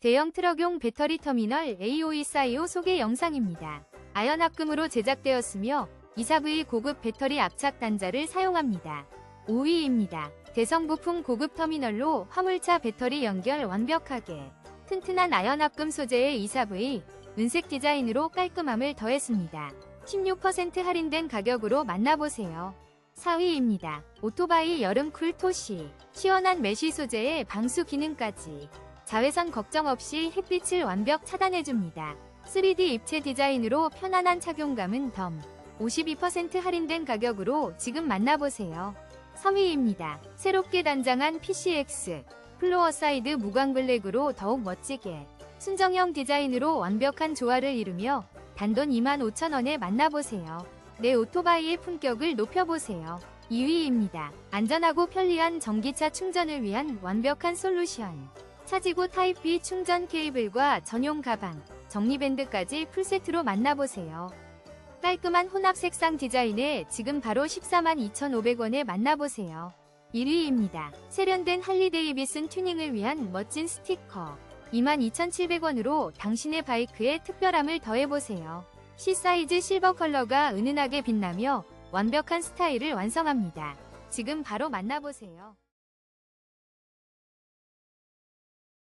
대형 트럭용 배터리 터미널 AOE425 소개 영상입니다. 아연 합금으로 제작되었으며 24V 고급 배터리 압착 단자를 사용합니다. 5위입니다. 대성 부품 고급 터미널로 화물차 배터리 연결 완벽하게 튼튼한 아연 합금 소재의 24V 은색 디자인으로 깔끔함을 더했습니다. 16% 할인된 가격으로 만나보세요. 4위입니다. 오토바이 여름 쿨토시 시원한 메쉬 소재의 방수 기능까지 자외선 걱정 없이 햇빛을 완벽 차단해줍니다. 3D 입체 디자인으로 편안한 착용감은 덤 52% 할인된 가격으로 지금 만나보세요. 3위입니다. 새롭게 단장한 PCX 플로어 사이드 무광 블랙으로 더욱 멋지게 순정형 디자인으로 완벽한 조화를 이루며 단돈 25,000원에 만나보세요. 내 오토바이의 품격을 높여보세요. 2위입니다. 안전하고 편리한 전기차 충전을 위한 완벽한 솔루션. 차지고 타입B 충전 케이블과 전용 가방, 정리밴드까지 풀세트로 만나보세요. 깔끔한 혼합 색상 디자인에 지금 바로 142,500원에 만나보세요. 1위입니다. 세련된 할리 데이비슨 튜닝을 위한 멋진 스티커. 22,700원으로 당신의 바이크에 특별함을 더해보세요. C 사이즈 실버 컬러가 은은하게 빛나며 완벽한 스타일을 완성합니다. 지금 바로 만나보세요.